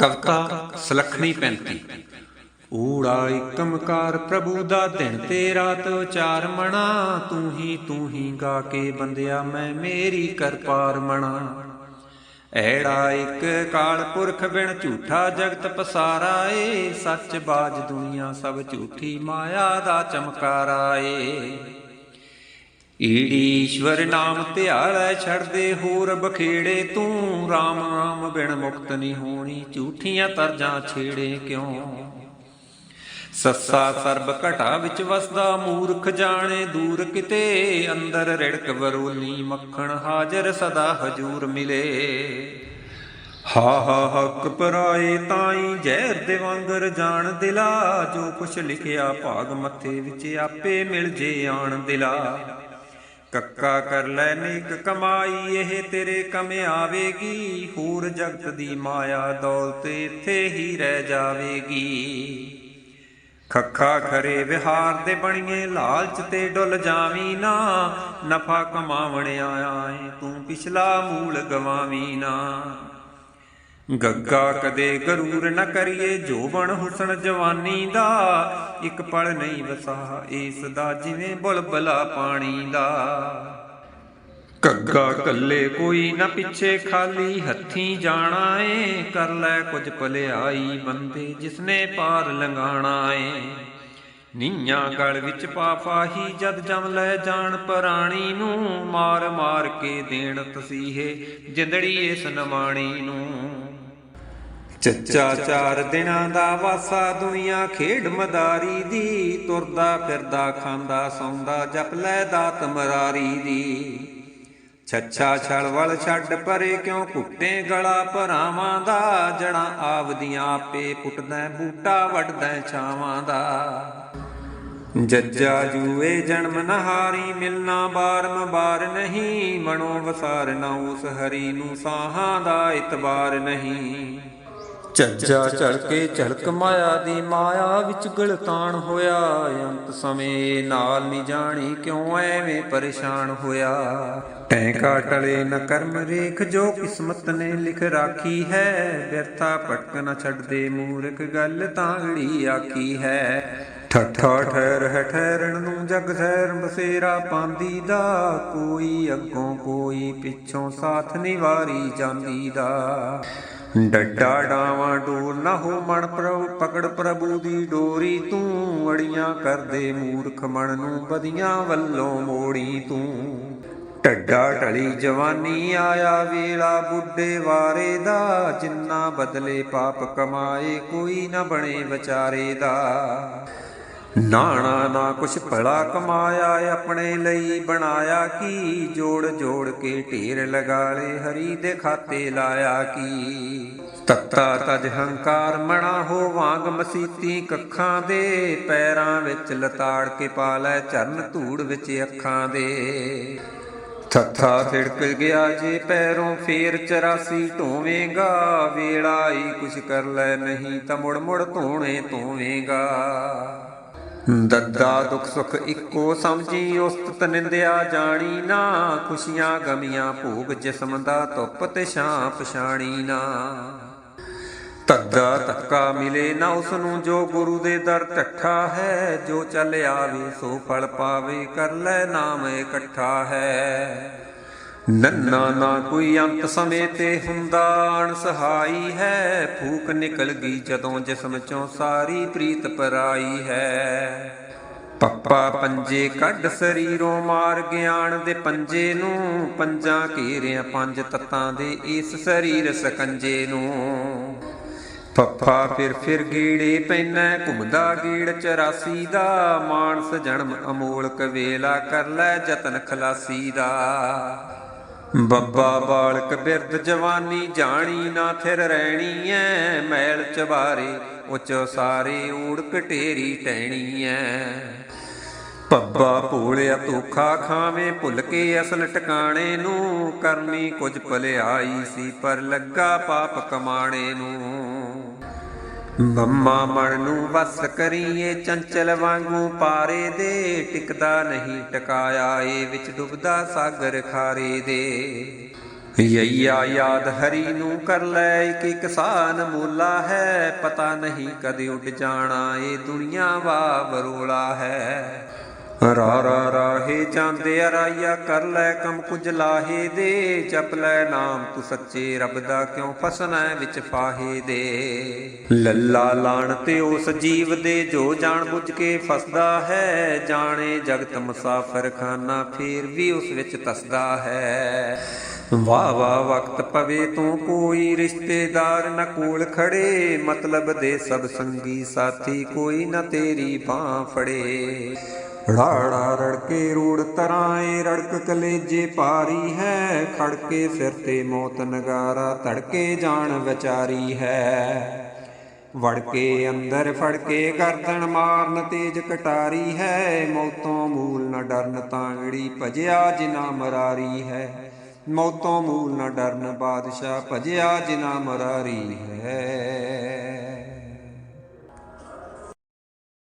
ਕਵਿਤਾ ਸਲਖਣੀ 35 ਊੜਾ ਇਕਮਕਾਰ ਪ੍ਰਭੂ ਦਾ ਦਿਨ ਤੇ ਰਾਤ ਉਚਾਰ ਮਣਾ। ਤੂੰ ਹੀ ਤੂੰ ਹੀ ਗਾ ਕੇ ਬੰਦਿਆ ਮੈਂ ਮੇਰੀ ਕਰਪਾਰ ਮਣਾ। ਐੜਾ ਇੱਕ ਕਾਲ ਪੁਰਖ ਬਿਨ ਝੂਠਾ ਜਗਤ ਪਸਾਰਾ ਏ। ਸੱਚ ਬਾਜ ਦੁਨੀਆ ਸਭ ਝੂਠੀ ਮਾਇਆ ਦਾ ਚਮਕਾਰਾ ਏ। ਈਸ਼ਵਰ ਨਾਮ ਧਿਆੜੈ ਛੱਡਦੇ ਹੋਰ ਬਖੇੜੇ, ਤੂੰ RAM RAM ਬਿਨ ਮੁਕਤ ਨਹੀਂ ਹੋਣੀ, ਝੂਠੀਆਂ ਤਰਜਾਂ ਛੇੜੇ ਕਿਉਂ? ਸੱਸਾ ਸਰਬ ਘਟਾ ਵਿੱਚ ਵਸਦਾ, ਮੂਰਖ ਜਾਣੇ ਦੂਰ ਕਿਤੇ, ਅੰਦਰ ਰਿੜਕ ਬਰੋਲੀ ਮੱਖਣ ਹਾਜ਼ਰ ਸਦਾ ਹਜੂਰ ਮਿਲੇ। ਹਾ ਹਾ, ਹੱਕ ਪਰਾਏ ਤਾਈ ਜ਼ਹਿਰ ਦੇ ਵਾਂਗਰ ਜਾਣ ਦਿਲਾ, ਜੋ ਕੁਛ ਲਿਖਿਆ ਭਾਗ ਮੱਥੇ ਵਿੱਚ ਆਪੇ ਮਿਲ ਜੇ ਆਣ ਦਿਲਾ। ਕੱਕਾ ਕਰ ਲੈ ਨੇਕ ਕਮਾਈ, ਇਹ ਤੇਰੇ ਕਮ ਆਵੇਗੀ। ਹੋਰ ਜਗਤ ਦੀ ਮਾਇਆ ਦੌਲਤ ਇੱਥੇ ਹੀ ਰਹਿ ਜਾਵੇਗੀ। ਖੱਖਾ ਖਰੇ ਵਿਹਾਰ ਦੇ ਬਣੀਏ, ਲਾਲਚ ਤੇ ਡੁੱਲ ਜਾਵੀ ਨਾ। ਨਫਾ ਕਮਾਵਣ ਆਇਆ ਏ ਤੂੰ ਪਿਛਲਾ ਮੂਲ ਗਵਾਵੀ ਨਾ। ਗੱਗਾ ਕਦੇ ਗਰੂਰ ਨ ਕਰੀਏ ਜੋਬਨ ਹੁਸਨ ਜਵਾਨੀ ਦਾ, ਇੱਕ ਪਲ ਨਹੀਂ ਵਸਾ ਇਸ ਦਾ ਜਿਵੇਂ ਬੁਲਬਲਾ ਪਾਣੀ ਦਾ। ਕੱਗਾ ਕੱਲੇ ਕੋਈ ਨਾ ਪਿੱਛੇ ਖਾਲੀ ਹੱਥੀ ਜਾਣਾ ਏ, ਕਰ ਲੈ ਕੁਝ ਭਲਿਆਈ ਬੰਦੇ ਜਿਸਨੇ ਪਾਰ ਲੰਘਾਣਾ ਏ। ਨੀਆਂ ਗਲ ਵਿੱਚ ਪਾ ਜਦ ਜਮ ਲੈ ਜਾਣ ਪ੍ਰਾਣੀ ਨੂੰ ਮਾਰ ਮਾਰ ਕੇ ਦੇਣ ਤਸੀਹੇ, ਜਿੰਦੜੀ ਇਸ ਨਮਾਣੀ ਨੂੰ। ਚੱਚਾ ਚਾਰ ਦਿਨਾਂ ਦਾ ਵਾਸਾ, ਦੁਨੀਆ ਖੇਡ ਮਦਾਰੀ ਦੀ। ਤੁਰਦਾ ਫਿਰਦਾ, ਖਾਂਦਾ, ਸੌਂਦਾ, ਜਪ ਲੈ ਦਾਤ ਮਰਾਰੀ ਦੀ। ਛੱਛਾ ਛਲਵਲ ਛੱਡ ਪਰੇ, ਕਿਉਂ ਕੁੱਟੇ ਗਲਾ ਭਰਾਵਾਂ ਦਾ? ਜੜਾਂ ਆਵਦੀਆਂ ਆਪੇ ਪੁੱਟਦਾ, ਬੂਟਾ ਵੱਢਦਾ ਛਾਵਾਂ ਦਾ। ਜੱਜਾ ਜੂਏ ਜਨਮ ਨਹਾਰੀ, ਮਿਲਣਾ ਬਾਰਮ ਬਾਰ ਨਹੀਂ। ਮਨੋ ਵਸਾਰ ਨਾ ਉਸ ਹਰੀ ਨੂੰ, ਸਾਹਾਂ ਦਾ ਇਤਬਾਰ ਨਹੀਂ। ਝੱਜਾ ਝੜ ਕੇ ਝਲਕ ਮਾਇਆ ਦੀ ਮਾਇਆ ਵਿੱਚ ਗਲਤਾਨ ਹੋਇਆ। ਅੰਤ ਸਮੇਂ ਨਾਲ ਨਹੀਂ ਜਾਣੀ ਕਿਉਂ ਐਵੇਂ ਪਰੇਸ਼ਾਨ ਹੋਇਆ। ਟੈਂਕਾ ਟਲੇ ਨ ਕਰਮ ਰੇਖ ਜੋ ਕਿਸਮਤ ਨੇ ਲਿਖ ਰਾਖੀ ਹੈ। ਵਿਅਰਥਾ ਭਟਕ ਨ ਛੱਡਦੇ ਮੂਰਖ ਗੱਲ ਤਾਂਗੜੀ ਆਖੀ ਹੈ। ਠੱਠਾ ਠਹਿਰ ਹੈ ਠਹਿਰਣ ਨੂੰ ਜਗ ਸਹਿਰ ਬਸੇਰਾ ਪਾਂਦੀ ਦਾ। ਕੋਈ ਅੱਗੋਂ ਕੋਈ ਪਿੱਛੋਂ ਸਾਥ ਨਿਵਾਰੀ ਜਾਂਦੀ ਦਾ। ਡੱਡਾ ਡਾਵਾਂ ਡੋਰ ਨਾ ਹੋ ਮਨ ਪ੍ਰਭ, ਪਕੜ ਪ੍ਰਭੂ ਦੀ ਡੋਰੀ ਤੂੰ। ਅੜੀਆਂ ਕਰਦੇ ਮੂਰਖ ਮਣ ਨੂੰ ਬਦੀਆਂ ਵੱਲੋਂ ਮੋੜੀ ਤੂੰ। ਢੱਡਾ ਟਲੀ ਜਵਾਨੀ ਆਇਆ ਵੇਲਾ, ਬੁੱਢੇ ਵਾਰੇ ਦਾ। ਜਿੰਨਾ ਬਦਲੇ ਪਾਪ ਕਮਾਏ, ਕੋਈ ਨਾ ਬਣੇ ਵਿਚਾਰੇ ਦਾ। ਨਾਣਾ ਨਾ ਕੁਛ ਭਲਾ ਕਮਾਇਆ ਆਪਣੇ ਲਈ, ਬਣਾਇਆ ਕੀ? ਜੋੜ ਜੋੜ ਕੇ ਢੇਰ ਲਗਾ ਹਰੀ ਦੇ ਖਾਤੇ ਲਾਇਆ ਕੀ? ਤੱਤਾ ਤਜ ਹੰਕਾਰ ਮਣਾ ਹੋ ਵਾਂਗ ਮਸੀਤੀ ਕੱਖਾਂ ਦੇ, ਪੈਰਾਂ ਵਿੱਚ ਲਤਾੜ ਕੇ ਪਾ ਲੈ ਚਰਨ ਧੂੜ ਵਿੱਚ ਅੱਖਾਂ ਦੇ। ਥੱਥਾ ਥਿੜਕ ਗਿਆ ਜੇ ਪੈਰੋਂ, ਫੇਰ 84 ਢੋਵੇਂਗਾ ਵੇਲਾ ਹੀ ਕੁਛ ਕਰ ਲੈ ਨਹੀਂ ਤਾਂ ਮੁੜ ਮੁੜ ਧੋਣੇ ਧੋਵੇਂਗਾ। ਦੱਦਾ ਦੁੱਖ ਸੁਖ ਇੱਕੋ ਸਮਝੀ ਉਸਤਤ ਨਿੰਦਿਆ ਜਾਣੀ ਨਾ। ਖੁਸ਼ੀਆਂ ਗਮੀਆਂ ਭੋਗ ਜਿਸਮ ਦਾ ਧੁੱਪ ਤੇ ਛਾਂ ਪਛਾਣੀ ਨਾ। ਤੱਦਾ ਤੱਕਾ ਮਿਲੇ ਨਾ ਉਸ ਨੂੰ ਜੋ ਗੁਰੂ ਦੇ ਦਰ ਟੱਠਾ ਹੈ। ਜੋ ਚੱਲ ਆਵੇ ਸੋ ਫਲ ਪਾਵੇ, ਕਰ ਲੈ ਨਾਮ ਇਕੱਠਾ ਹੈ। ਨੰਨਾ ਨਾ ਕੋਈ ਅੰਤ ਸਮੇਂ ਤੇ ਹੁੰਦਾ, ਅਣਸਹਾਈ ਹੈ। ਫੂਕ ਨਿਕਲ ਗਈ ਜਦੋਂ ਜਿਸਮ ਚੋਂ ਸਾਰੀ ਪ੍ਰੀਤ ਪਰਾਈ ਹੈ। ਪੱਪਾ ਪੰਜੇ ਕੱਢ ਸਰੀਰੋਂ ਮਾਰ ਗਿਆਨ ਦੇ ਪੰਜੇ ਨੂੰ, ਪੰਜਾਂ ਘੇਰਿਆਂ ਪੰਜ ਤੱਤਾਂ ਦੇ ਇਸ ਸਰੀਰ ਸਕੰਜੇ ਨੂੰ। ਪੱਪਾ ਫਿਰ ਫਿਰ ਗੀੜੇ ਪੈਨਾ ਘੁੰਮਦਾ ਗੀੜ 84 ਦਾ, ਮਾਨਸ ਜਨਮ ਅਮੋਲਕ ਵੇਲਾ ਕਰ ਲੈ, ਜਤਨ ਖਲਾਸੀ ਦਾ। ਬੱਬਾ ਬਾਲਕ ਬਿਰਧ ਜਵਾਨੀ ਜਾਣੀ ਨਾ ਥਿਰ ਰਹਿਣੀ ਐ, ਮੈਲ ਚਬਾਰੇ ਉੱਚ ਸਾਰੇ ਊੜ ਕਟੇਰੀ ਟਹਿਣੀ ਐ। ਪੱਬਾ ਭੋਲਿਆ ਧੋਖਾ ਖਾਵੇਂ ਭੁੱਲ ਕੇ ਅਸਲ ਟਿਕਾਣੇ ਨੂੰ ਕਰਨੀ ਕੁਝ ਭਲਿਆਈ ਸੀ ਪਰ ਲੱਗਾ ਪਾਪ ਕਮਾਣੇ ਨੂੰ। ਬੰਮਾ ਮਨ ਨੂੰ ਵਸ ਕਰੀਏ, ਚੰਚਲ ਵਾਂਗੂ ਪਾਰੇ ਦੇ। ਟਿਕਦਾ ਨਹੀਂ ਟਿਕਾਇਆ, ਏ ਵਿੱਚ ਡੁੱਬਦਾ ਸਾਗਰ ਖਾਰੇ ਦੇ। ਯਈਆ ਯਾਦ ਹਰੀ ਨੂੰ ਕਰ ਲੈ, ਇੱਕ ਇੱਕ ਸਾਨ ਮੋਲਾ ਹੈ। ਪਤਾ ਨਹੀਂ ਕਦੇ ਉੱਡ ਜਾਣਾ, ਏ ਦੁਨੀਆ ਵਾ ਬਰੋਲਾ ਹੈ। ਰਾ ਰਾ ਰਾਹੇ ਜਾਂਦੇ ਅਰਾਇਆ ਕਰ ਲੈ ਕਮ ਕੁਝ ਲਾਹੇ ਦੇ, ਜਪ ਲੈ ਨਾਮ ਤੂੰ ਸੱਚੇ ਰੱਬ ਦਾ ਕਿਉਂ ਫਸਣਾ ਵਿੱਚ ਫਾਹੇ ਦੇ। ਲੱਲਾ ਲਾਣ ਤੇ ਉਸ ਜੀਵ ਦੇ ਜੋ ਜਾਣ ਬੁੱਝ ਕੇ ਫਸਦਾ ਹੈ, ਜਾਣੇ ਜਗਤ ਮੁਸਾਫਰ ਖਾਨਾ ਫੇਰ ਵੀ ਉਸ ਵਿੱਚ ਤਸਦਾ ਹੈ। ਵਾਹ ਵਾਹ, ਵਕਤ ਪਵੇ ਤੂੰ ਕੋਈ ਰਿਸ਼ਤੇਦਾਰ ਨਾ ਕੋਲ ਖੜੇ, ਮਤਲਬ ਦੇ ਸਭ ਸੰਗੀ ਸਾਥੀ ਕੋਈ ਨਾ ਤੇਰੀ ਬਾਹ ਫੜੇ। ਰਾੜਾ ਰੜਕੇ ਰੂੜ ਤਰਾਏ, ਰੜਕ ਕਲੇਜੇ ਪਾਰੀ ਹੈ। ਖੜਕੇ ਸਿਰ ਤੇ ਮੌਤ ਨਗਾਰਾ, ਧੜਕੇ ਜਾਣ ਵਿਚਾਰੀ ਹੈ। ਵੜਕੇ ਅੰਦਰ ਫੜਕੇ ਗਰਦਨ ਮਾਰਨ ਤੇਜ ਕਟਾਰੀ ਹੈ। ਮੌਤੋਂ ਮੂਲ ਨਾ ਡਰਨ ਤਾਂਗੜੀ ਭਜਿਆ ਜਿਨਾ ਮਰਾਰੀ ਹੈ। ਮੌਤੋਂ ਮੂਲ ਨਾ ਡਰਨ ਬਾਦਸ਼ਾਹ ਭਜਿਆ ਜਿਨਾ ਮਰਾਰੀ ਹੈ।